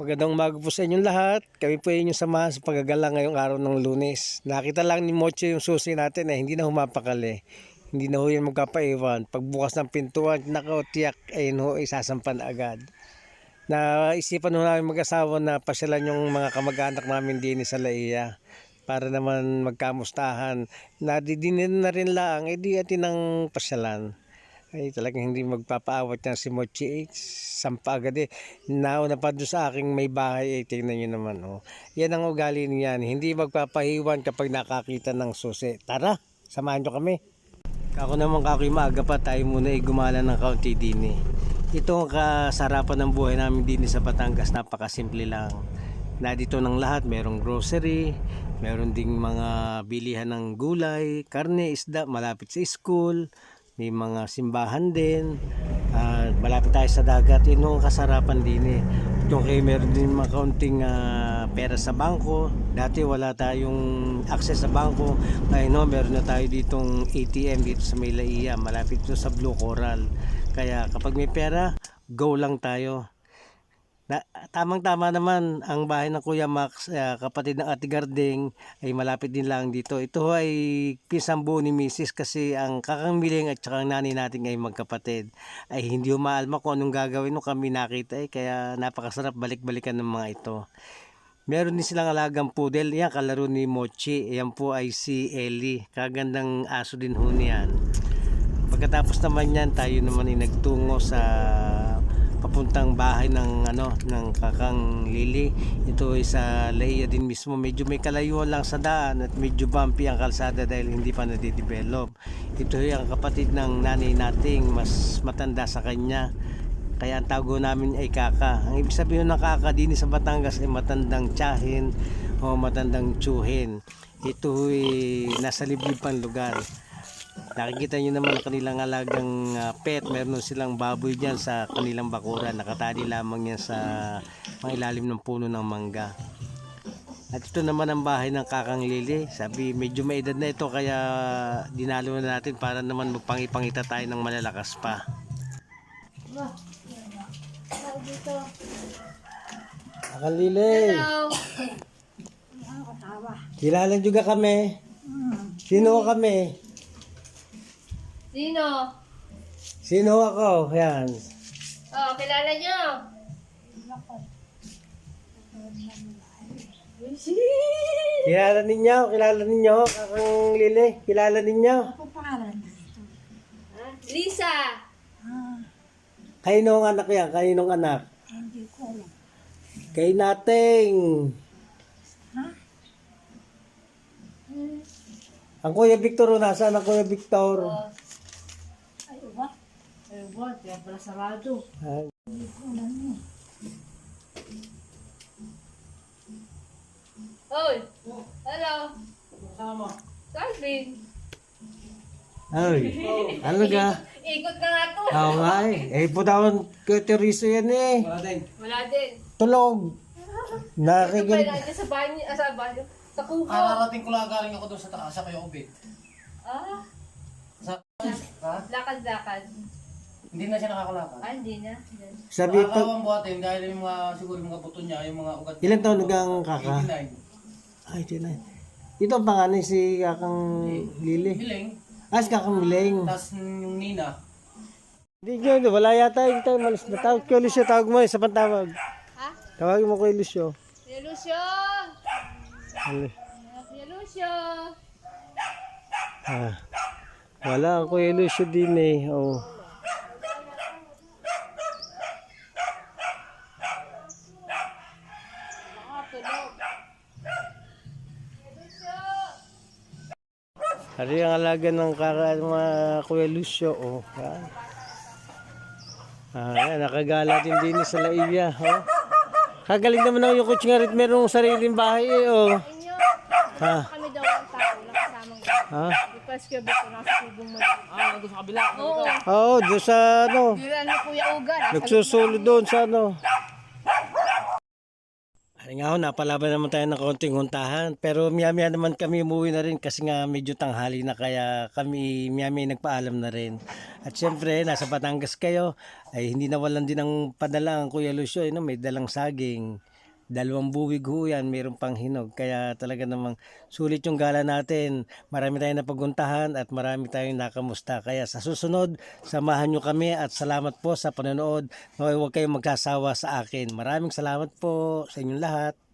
Magandang umaga po sa inyong lahat. Kami po ay inyong samahan sa paggagala ngayong araw ng lunes. Nakita lang ni Moche yung susi natin na hindi na humapakali. Hindi na ho yan magkapaiwan. Pagbukas ng pintuan, nako tiyak, ayun ho, isasampan agad. Naisipan ho namin mag-asawa na pasyalan yung mga kamag-anak namin din sa Laia para naman magkamustahan. Nadidinin na rin lang, edi atin ang pasyalan ay talagang hindi magpapaawat yan si Mochi eh. Sampa agad eh. Nauna pa doon sa aking may bahay eh. Tingnan nyo naman oh. Yan ang ugali niyan. Hindi magpapahiwan kapag nakakita ng susi. Tara, samahan nyo kami. Ako naman kakoy maaga pa tayo muna ay gumala ng kaunti din eh. Ito ang kasarapan ng buhay namin din sa Batangas. Napakasimple lang. Na dito ng lahat, merong grocery, meron ding mga bilihan ng gulay, karne, isda, malapit sa school, may mga simbahan din at malapit tayo sa dagat. Yun ang kasarapan din eh. Yung kayo meron din mga kaunting ah, pera sa bangko dati wala tayong access sa bangko. Ngayon no, meron na tayo ditong ATM dito sa Maylaiya malapit to sa Blue Coral. Kaya kapag may pera go lang tayo na, tamang-tama naman ang bahay ng Kuya Max, eh, kapatid ng Ate Garding ay malapit din lang dito. Ito ay pisang buo ni Mrs. kasi ang kakang at saka ang nanay natin ay magkapatid. Ay hindi umaalma kung anong gagawin nung kami nakita eh, kaya napakasarap balik-balikan ng mga ito. Meron din silang alagang poodle. Yan, kalaro ni Mochi. Yan po ay si Ellie. Kagandang aso din ho niyan. Pagkatapos naman yan, tayo naman ay nagtungo sa papuntang bahay ng ano ng kakang Lili. Ito ay sa Laia din mismo. Medyo may kalayuan lang sa daan at medyo bumpy ang kalsada dahil hindi pa nade-develop. Ito ay ang kapatid ng nanay nating mas matanda sa kanya. Kaya ang tago namin ay kaka. Ang ibig sabihin ng kaka din sa Batangas ay matandang tiyahin o matandang tsuhin. Ito ay nasa liblib pang lugar. Nakikita nyo naman ang kanilang alagang ah, pet. Meron silang baboy dyan sa kanilang bakuran. Nakatali lamang yan sa mga ilalim ng puno ng mangga. At ito naman ang bahay ng kakang Lili. Sabi, medyo may edad na ito kaya dinalo na natin para naman magpangipangita tayo ng malalakas pa. Kakang Lili, Hello. kilala juga kami. Sino kami? Sino? Sino ako? Yan. Oh, kilala nyo? Kilala ninyo? Kilala ninyo? Kakang Lili? Kilala ninyo? Ha? Lisa. Kainong anak yan? Kainong anak? Kay nating. Ang Kuya Victor, oh, nasaan ang Kuya Victor? Oh. Ah, Hoy. Hello. Calvin. Ay, ano ka? Ikot na nga to. Oo nga eh. Eh, putawan kay Teresa yan eh. Wala din. Tulog. Sabay Nakikil. natin sa banyo. Ah, sa banyo. Sa kubo. Kararating ko lang galing ako doon sa taas sa Kuya Ubit. Ah, Sa, ha? lakad-lakad. Hindi na siya nakakalakad. Ah, hindi na. Yan. Sabi pag... Nakakawang buhatin dahil yung mga, siguro yung mga buto niya, yung mga ugat. Ilan taon nagang kaka? 89. Ay, di na. Ito ang panganay si Kakang Lili. Hiling. Ah, si Kakang Miling. Tapos yung Nina. Hindi nyo, wala yata yung tayo malis na tawag kay Lucio, tawag mo isa pang tawag. Ha? Tawagin mo kay Lucio. Kuya Lucio. Ano? Kuya Lucio. Ah. Wala Kuya Lucio din eh. Oh. Ah, tulog. Kuya Lucio. Hari ang alaga ng kaka, mga Kuya Lucio. Oh. Yan. Ah, yan, nakagala din din sa Laivia. Oh. Kagaling naman ang yung kutsing merong sariling bahay eh. Oh. Ha? Kami daw ang tao. Wala kasamang Ha? Request ko ba kung nasa kubong mo? Ah, nandun sa kabila. Oo. Oo, doon sa ano. Gilan ni Kuya Ugan. Nagsusulo doon sa ano. Nga ho, napalaban naman tayo ng konting huntahan. Pero miya-miya naman kami umuwi na rin kasi nga medyo tanghali na kaya kami miya-miya nagpaalam na rin. At syempre, nasa Batangas kayo, ay hindi nawalan din ang Kuya Lucio. Eh, no? May dalang saging. Dalawang buwig ho yan, mayroong pang hinog. Kaya talaga namang sulit yung gala natin. Marami tayong napaguntahan at marami tayong nakamusta. Kaya sa susunod, samahan nyo kami at salamat po sa panonood. Huwag kayong magsasawa sa akin. Maraming salamat po sa inyong lahat.